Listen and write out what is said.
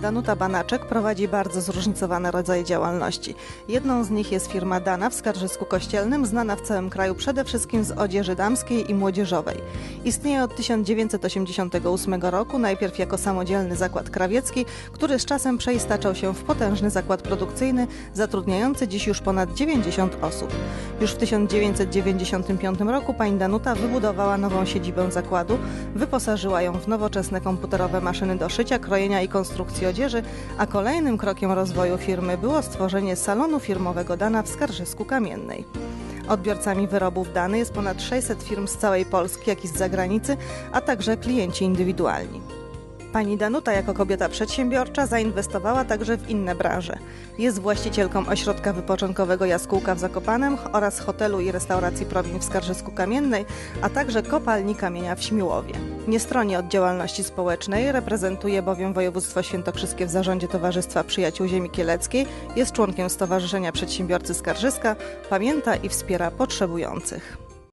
Danuta Banaczek prowadzi bardzo zróżnicowane rodzaje działalności. Jedną z nich jest firma Dana w Skarżysku Kościelnym, znana w całym kraju przede wszystkim z odzieży damskiej i młodzieżowej. Istnieje od 1988 roku, najpierw jako samodzielny zakład krawiecki, który z czasem przeistaczał się w potężny zakład produkcyjny, zatrudniający dziś już ponad 90 osób. Już w 1995 roku pani Danuta wybudowała nową siedzibę zakładu, wyposażyła ją w nowoczesne komputerowe maszyny do szycia, krojenia i konstrukcji odzieży, a kolejnym krokiem rozwoju firmy było stworzenie salonu firmowego Dana w Skarżysku Kamiennej. Odbiorcami wyrobów Dany jest ponad 600 firm z całej Polski, jak i z zagranicy, a także klienci indywidualni. Pani Danuta jako kobieta przedsiębiorcza zainwestowała także w inne branże. Jest właścicielką ośrodka wypoczynkowego Jaskółka w Zakopanem oraz hotelu i restauracji Prowin w Skarżysku Kamiennej, a także kopalni kamienia w Śmiłowie. Nie stroni od działalności społecznej, reprezentuje bowiem województwo świętokrzyskie w zarządzie Towarzystwa Przyjaciół Ziemi Kieleckiej, jest członkiem Stowarzyszenia Przedsiębiorcy Skarżyska, pamięta i wspiera potrzebujących.